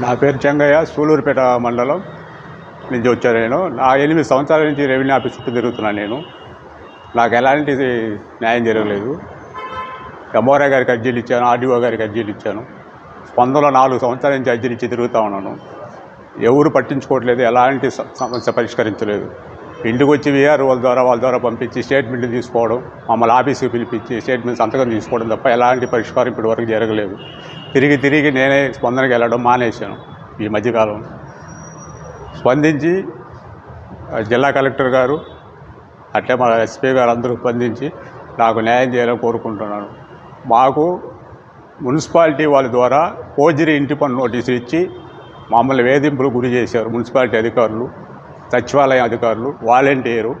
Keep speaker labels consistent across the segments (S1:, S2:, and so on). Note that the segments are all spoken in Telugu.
S1: నా పేరు చెంగయ్య సూలూరుపేట మండలం నుంచి వచ్చాను నేను. నా ఎనిమిది సంవత్సరాల నుంచి రెవెన్యూ ఆఫీస్ చుట్టూ తిరుగుతున్నాను నేను. నాకు ఎలాంటి న్యాయం జరగలేదు. ఎంఆర్ఐ గారికి అర్జీలు ఇచ్చాను ఆర్డీఓ గారికి అర్జీలు ఇచ్చాను. స్పందనలో నాలుగు సంవత్సరాల నుంచి అర్జీలు ఇచ్చి తిరుగుతూ ఉన్నాను. ఎవరు పట్టించుకోవట్లేదు ఎలాంటి సమస్య పరిష్కరించలేదు. ఇంటికి వచ్చి వీఆర్ వాళ్ళ ద్వారా వాళ్ళ ద్వారా పంపించి స్టేట్మెంట్లు తీసుకోవడం మమ్మల్ని ఆఫీస్కి పిలిపించి స్టేట్మెంట్ సంతకం తీసుకోవడం తప్ప ఎలాంటి పరిష్కారం ఇప్పటి వరకు జరగలేదు. తిరిగి తిరిగి నేనే స్పందనకి వెళ్ళడం మానేశాను ఈ మధ్యకాలం. స్పందించి జిల్లా కలెక్టర్ గారు అట్లే మన ఎస్పీ గారు అందరూ స్పందించి నాకు న్యాయం చేయాలని కోరుకుంటున్నాను. మాకు మున్సిపాలిటీ వాళ్ళ ద్వారా ఫోర్జరీ ఇంటి పన్ను నోటీసులు ఇచ్చి మమ్మల్ని వేధింపులు గురి చేశారు మున్సిపాలిటీ అధికారులు. సచివాలయం అధికారులు వాలంటీరు.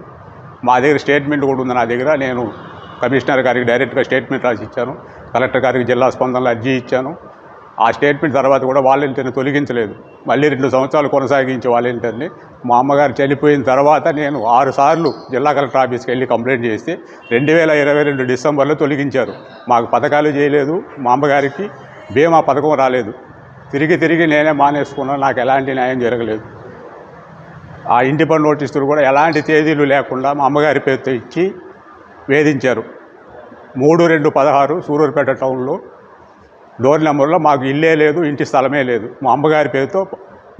S1: మా దగ్గర స్టేట్మెంట్ కూడా ఉంది నా దగ్గర. నేను కమిషనర్ గారికి డైరెక్ట్గా స్టేట్మెంట్ రాసి ఇచ్చాను. కలెక్టర్ గారికి జిల్లా స్పందనలో అర్జీ ఇచ్చాను. ఆ స్టేట్మెంట్ తర్వాత కూడా వాలంటీర్ని తొలగించలేదు. మళ్ళీ రెండు సంవత్సరాలు కొనసాగించి వాలంటీర్ని. మా అమ్మగారు చనిపోయిన తర్వాత నేను ఆరుసార్లు జిల్లా కలెక్టర్ ఆఫీస్కి వెళ్ళి కంప్లైంట్ చేస్తే రెండు వేల ఇరవై రెండు డిసెంబర్లో తొలగించారు. మాకు పథకాలు చేయలేదు. మా అమ్మగారికి బీమా పథకం రాలేదు. తిరిగి తిరిగి నేనే మానేసుకున్నాను నాకు ఎలాంటి న్యాయం జరగలేదు. ఆ ఇంటి పన్ను నోటీసులు కూడా ఎలాంటి తేదీలు లేకుండా మా అమ్మగారి పేరుతో ఇచ్చి వేధించారు. మూడు రెండు పదహారు సూరూరుపేట టౌన్లో డోర్ నెంబర్లో మాకు ఇల్లే లేదు ఇంటి స్థలమే లేదు. మా అమ్మగారి పేరుతో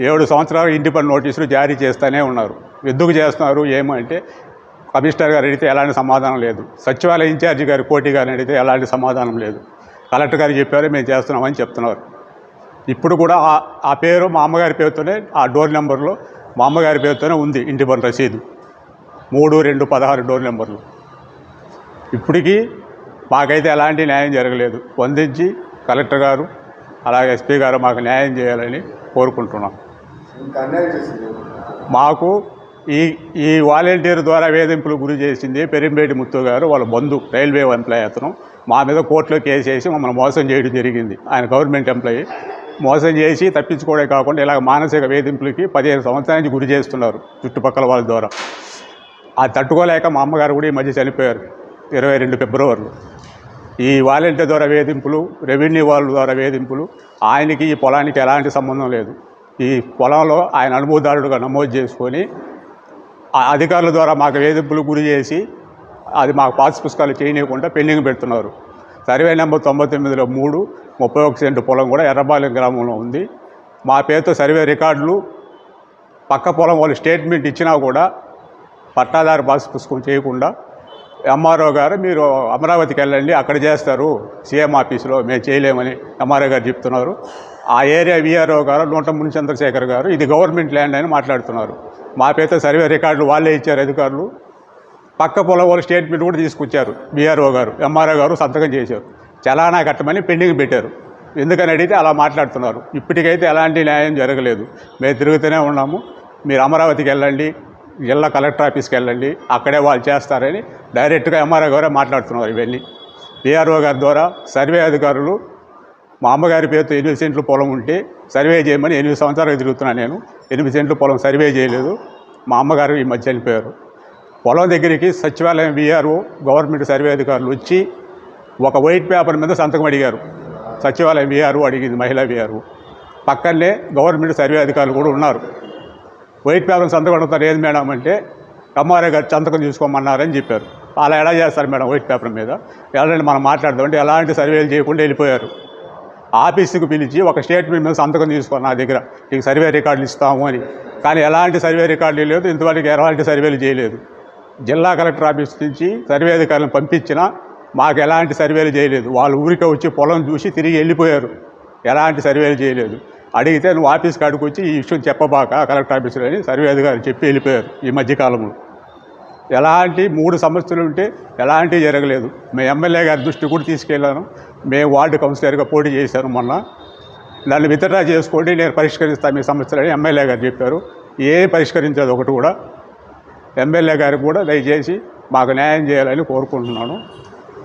S1: ఏడు సంవత్సరాలు ఇంటి పన్ను నోటీసులు జారీ చేస్తూనే ఉన్నారు. ఎందుకు చేస్తున్నారు ఏమంటే కమిషనర్ గారు అడిగితే ఎలాంటి సమాధానం లేదు. సచివాలయ ఇన్ఛార్జి గారు కోటి గారిని అడిగితే ఎలాంటి సమాధానం లేదు. కలెక్టర్ గారు చెప్పారు మేము చేస్తున్నామని చెప్తున్నారు. ఇప్పుడు కూడా ఆ- పేరు మా అమ్మగారి పేరుతోనే ఆ డోర్ నెంబర్లో మా అమ్మగారి పేరుతోనే ఉంది ఇంటి పని రసీదు. మూడు రెండు పదహారు డోర్ నెంబర్లు. ఇప్పటికీ మాకైతే ఎలాంటి న్యాయం జరగలేదు. స్పందించి కలెక్టర్ గారు అలాగే ఎస్పీ గారు మాకు న్యాయం చేయాలని కోరుకుంటున్నాం. మాకు ఈ ఈ వాలంటీర్ ద్వారా వేధింపులు గురి చేసింది పెరింపేటి ముత్తు గారు వాళ్ళ బంధు రైల్వే ఎంప్లాయ్ అతను. మా మీద కోర్టులో కేసు వేసి మమ్మల్ని మోసం చేయడం జరిగింది. ఆయన గవర్నమెంట్ ఎంప్లాయీ. మోసం చేసి తప్పించుకోవడే కాకుండా ఇలాగ మానసిక వేధింపులకి పదిహేను సంవత్సరాల నుంచి గురి చేస్తున్నారు చుట్టుపక్కల వాళ్ళ ద్వారా. ఆ తట్టుకోలేక మా అమ్మగారు కూడా ఈ మధ్య చనిపోయారు ఇరవై రెండు ఫిబ్రవరిలో. ఈ వాలంటీర్ ద్వారా వేధింపులు రెవెన్యూ వాళ్ళ ద్వారా వేధింపులు ఆయనకి ఈ పొలానికి ఎలాంటి సంబంధం లేదు. ఈ పొలంలో ఆయన అనుభవదారుడుగా నమోదు చేసుకొని అధికారుల ద్వారా మాకు వేధింపులు గురి చేసి అది మాకు పాస్ పుస్తకాలు చేయనీయకుండా పెండింగ్ పెడుతున్నారు. సర్వే నెంబర్ తొంభై తొమ్మిదిలో మూడు ముప్పై ఒక సెంటు పొలం కూడా ఎర్రబాలెం గ్రామంలో ఉంది. మా పేరుతో సర్వే రికార్డులు పక్క పొలం వాళ్ళు స్టేట్మెంట్ ఇచ్చినా కూడా పట్టాదారు పాస్ పుస్తకం చేయకుండా ఎంఆర్ఓ గారు మీరు అమరావతికి వెళ్ళండి అక్కడ చేస్తారు. సీఎం ఆఫీసులో మేము చేయలేమని ఎంఆర్ఓ గారు చెప్తున్నారు. ఆ ఏరియా విఆర్ఓ గారు నూటముని చంద్రశేఖర్ గారు ఇది గవర్నమెంట్ ల్యాండ్ అని మాట్లాడుతున్నారు. మా పేరుతో సర్వే రికార్డులు వాళ్ళే ఇచ్చారు అధికారులు. పక్క పొలం వాళ్ళు స్టేట్మెంట్ కూడా తీసుకొచ్చారు. బీఆర్ఓ గారు ఎంఆర్ఓ గారు సంతకం చేశారు. చలానా కట్టమని పెండింగ్ పెట్టారు. ఎందుకని అడిగితే అలా మాట్లాడుతున్నారు. ఇప్పటికైతే ఎలాంటి న్యాయం జరగలేదు. మేము తిరుగుతూనే ఉన్నాము. మీరు అమరావతికి వెళ్ళండి జిల్లా కలెక్టర్ ఆఫీస్కి వెళ్ళండి అక్కడే వాళ్ళు చేస్తారని డైరెక్ట్గా ఎంఆర్ఓ గారే మాట్లాడుతున్నారు ఇవన్నీ. బీఆర్ఓ గారి ద్వారా సర్వే అధికారులు మా అమ్మగారి పేరుతో ఎనిమిది సెంట్లు పొలం ఉంటే సర్వే చేయమని ఎనిమిది సంవత్సరాలు తిరుగుతున్నాను నేను. ఎనిమిది సెంట్లు పొలం సర్వే చేయలేదు. మా అమ్మగారు ఈ మధ్య చనిపోయారు. పొలం దగ్గరికి సచివాలయం వీఆర్ఓ గవర్నమెంట్ సర్వే అధికారులు వచ్చి ఒక వైట్ పేపర్ మీద సంతకం అడిగారు. సచివాలయం విఆర్ఓ అడిగింది మహిళా విఆర్ఓ. పక్కనే గవర్నమెంట్ సర్వే అధికారులు కూడా ఉన్నారు. వైట్ పేపర్ సంతకం అడుగుతారు ఏది మేడం? అంటే ఎంఆర్ఏ గారు సంతకం తీసుకోమన్నారని చెప్పారు. అలా ఎలా చేస్తారు మేడం వైట్ పేపర్ మీద? ఎలాంటి మనం మాట్లాడదాం అంటే ఎలాంటి సర్వేలు చేయకుండా వెళ్ళిపోయారు. ఆఫీసుకు పిలిచి ఒక స్టేట్మెంట్ మీద సంతకం తీసుకుని నా దగ్గర. నీకు సర్వే రికార్డులు ఇస్తాము అని. కానీ ఎలాంటి సర్వే రికార్డులు లేదు ఇంతవరకు ఎలాంటి సర్వేలు చేయలేదు. జిల్లా కలెక్టర్ ఆఫీస్ నుంచి సర్వే అధికారులను పంపించినా మాకు ఎలాంటి సర్వేలు చేయలేదు. వాళ్ళు ఊరికే వచ్చి పొలం చూసి తిరిగి వెళ్ళిపోయారు. ఎలాంటి సర్వేలు చేయలేదు. అడిగితే నువ్వు ఆఫీస్ కాడికి వచ్చి ఈ విషయం చెప్పబాక కలెక్టర్ ఆఫీసులో అని సర్వే అధికారులు చెప్పి వెళ్ళిపోయారు ఈ మధ్యకాలంలో ఎలాంటి మూడు సమస్యలు ఉంటే ఎలాంటివి జరగలేదు. మేము ఎమ్మెల్యే గారి దృష్టి కూడా తీసుకెళ్ళాను. మేము వార్డు కౌన్సిలర్గా పోటీ చేశాను మొన్న. నన్ను విత్డ్రా చేసుకోండి నేను పరిష్కరిస్తాను మీ సమస్యలని ఎమ్మెల్యే గారు చెప్పారు. ఏ పరిష్కరించదు ఒకటి కూడా. ఎమ్మెల్యే గారికి కూడా దయచేసి మాకు న్యాయం చేయాలని కోరుకుంటున్నాను.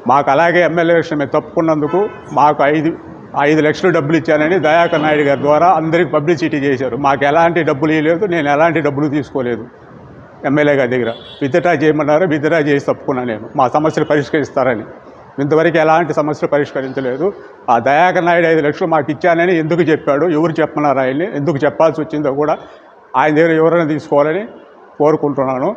S1: మాకు అలాగే ఎమ్మెల్యే విషయం మేము తప్పుకున్నందుకు మాకు ఐదు ఐదు లక్షలు డబ్బులు ఇచ్చానని దయాకర్ నాయుడు గారి ద్వారా అందరికి పబ్లిసిటీ చేశారు. మాకు ఎలాంటి డబ్బులు ఇవ్వలేదు నేను ఎలాంటి డబ్బులు తీసుకోలేదు ఎమ్మెల్యే గారి దగ్గర. విత్డ్రా చేయమన్నారు విత్డ్రా చేసి తప్పుకున్నాను నేను. మా సమస్యలు పరిష్కరిస్తారని. ఇంతవరకు ఎలాంటి సమస్యలు పరిష్కరించలేదు. ఆ దయాకర్ నాయుడు ఐదు లక్షలు మాకు ఇచ్చానని ఎందుకు చెప్పాడు? ఎవరు చెప్పమన్నారు ఆయన్ని? ఎందుకు చెప్పాల్సి వచ్చిందో కూడా ఆయన దగ్గర ఎవరైనా తీసుకోవాలని కోరుకుంటున్నాను